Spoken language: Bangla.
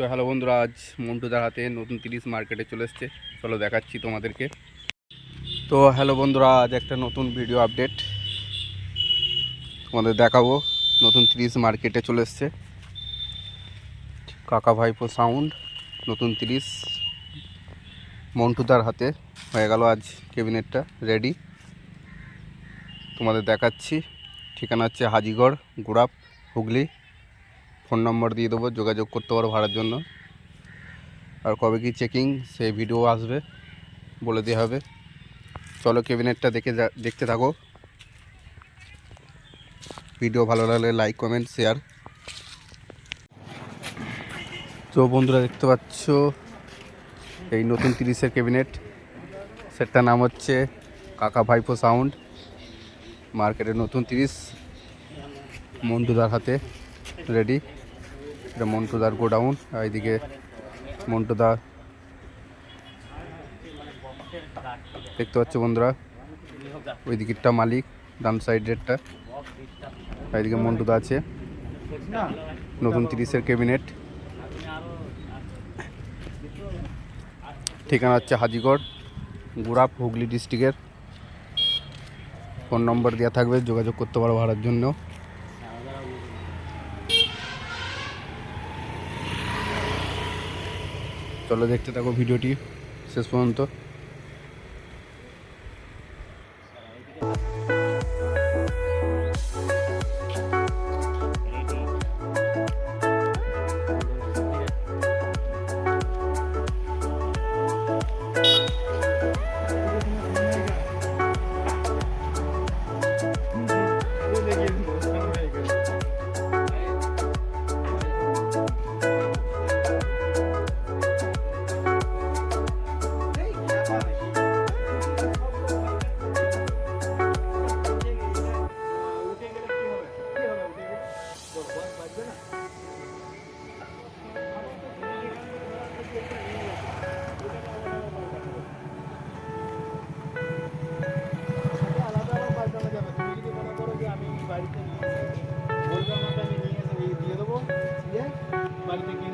তো হ্যালো বন্ধুরা, আজ মন্টুদার হাতে নতুন তিরিশ মার্কেটে চলে এসছে। চলো দেখাচ্ছি তোমাদেরকে। তো হ্যালো বন্ধুরা, আজ একটা নতুন ভিডিও আপডেট তোমাদের দেখাবো। নতুন তিরিশ মার্কেটে চলে এসছে। কাকা ভাইপো সাউন্ড নতুন তিরিশ। মন্টুদার হাতে হয়ে গেল আজ ক্যাবিনেটটা রেডি তোমাদের দেখাচ্ছি। ঠিকানা হচ্ছে হাজিগড় গুড়াপ হুগলি। ফোন নম্বর দিয়ে দেবো, যোগাযোগ করতে পারো ভাড়ার জন্য। আর কবে কি চেকিং সেই ভিডিও আসবে, বলে দেওয়া হবে। চলো ক্যাবিনেটটা দেখে দেখতে থাকো। ভিডিও ভালো লাগলে লাইক কমেন্ট শেয়ার তো বন্ধুরা দেখতে পাচ্ছ, এই নতুন তিরিশের ক্যাবিনেট। সেটটার নাম হচ্ছে কাকা ভাইপো সাউন্ড। মার্কেটের নতুন তিরিশ। মন্টুদার হাতে রেডি এটা মন্টুদার গোডাউন, আর এইদিকে মন্টুদা। দেখতে পাচ্ছ বন্ধুরা ওই দিকেরটা মালিক, ডান সাইডেরটা। এইদিকে মন্টুদা আছে, নতুন তিরিশের ক্যাবিনেট। ঠিকানা হচ্ছে হাজিগড়, গুড়াপ, হুগলি ডিস্ট্রিক্টের। ফোন নম্বর দেওয়া থাকবে, যোগাযোগ করতে পারো ভাড়ার জন্য। চলো দেখতে থাকো ভিডিওটি শেষ পর্যন্ত। বাড়িতে নিয়ে এসে বলবে আমাকে আমি নিয়ে দিয়ে দেবো বাড়িতে